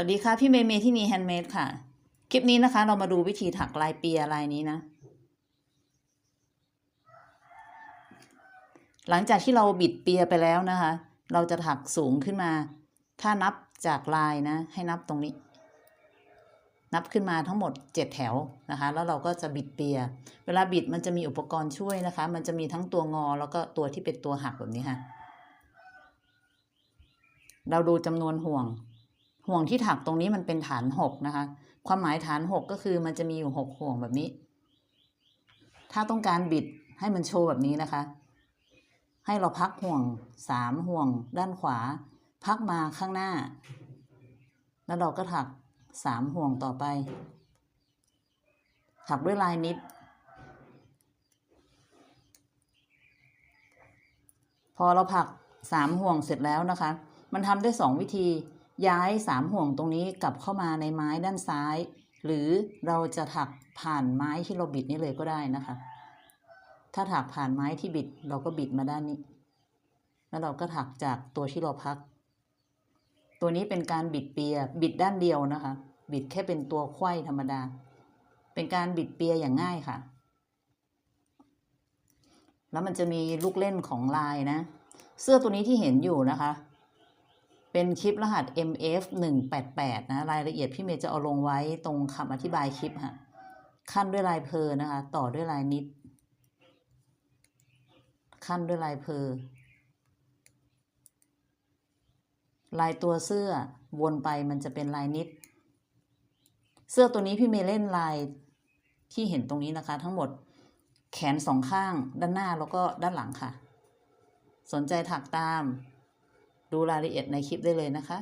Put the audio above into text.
วัสดีค่ะ พี่เมย์เมย์ที่นี่แฮนด์เมดค่ะ คลิปนี้นะคะ เรามาดูวิธีถักลายเปียลายนี้นะ หลังจากที่เราบิดเปียไปแล้วนะคะ เราจะถักสูงขึ้นมา ถ้านับจากลายนะ ให้นับตรงนี้ นับขึ้นมาทั้งหมด 7 แถวนะคะ แล้วเราก็จะบิดเปีย เวลาบิดมันจะมีอุปกรณ์ช่วยนะคะ มันจะมีทั้งตัวงอแล้วก็ตัวที่เป็นตัวหักแบบนี้ค่ะ เราดูจำนวนห่วง ห่วงที่ถักตรงนี้มันเป็นฐานหกนะคะ ความหมายฐานหกก็คือมันจะมีอยู่หกห่วงแบบนี้ ถ้าต้องการบิดให้มันโชว์แบบนี้นะคะ ให้เราพักห่วงสามห่วงด้านขวา พักมาข้างหน้า แล้วเราก็ถักสามห่วงต่อไป ถักด้วยลายนิด พอเราผักสามห่วงเสร็จแล้วนะคะ มันทำได้สองวิธี ย้ายสามห่วงตรงนี้กลับเข้ามาในไม้ด้านซ้าย หรือเราจะถักผ่านไม้ที่เราบิดนี่เลยก็ได้นะคะ ถ้าถักผ่านไม้ที่บิดเราก็บิดมาด้านนี้ แล้วเราก็ถักจากตัวที่เราพัก ตัวนี้เป็นการบิดเปียบิดด้านเดียวนะคะ บิดแค่เป็นตัวไขว้ธรรมดา เป็นการบิดเปียอย่างง่ายค่ะ แล้วมันจะมีลูกเล่นของลายนะ เสื้อตัวนี้ที่เห็นอยู่นะคะ เป็นคลิปรหัส MF 188นะรายละเอียดพี่เมย์จะเอาลงไว้ตรงคำอธิบายคลิปค่ะขั้นด้วยลายเพอนะคะ ต่อด้วยลายนิด ขั้นด้วยลายเพอลายตัวเสื้อวนไปมันจะเป็นลายนิด เสื้อตัวนี้พี่เมย์เล่นลายที่เห็นตรงนี้นะคะ ทั้งหมดแขนสองข้างด้านหน้าแล้วก็ด้านหลังค่ะ สนใจถักตาม ดูรายละเอียดในคลิปได้เลยนะคะ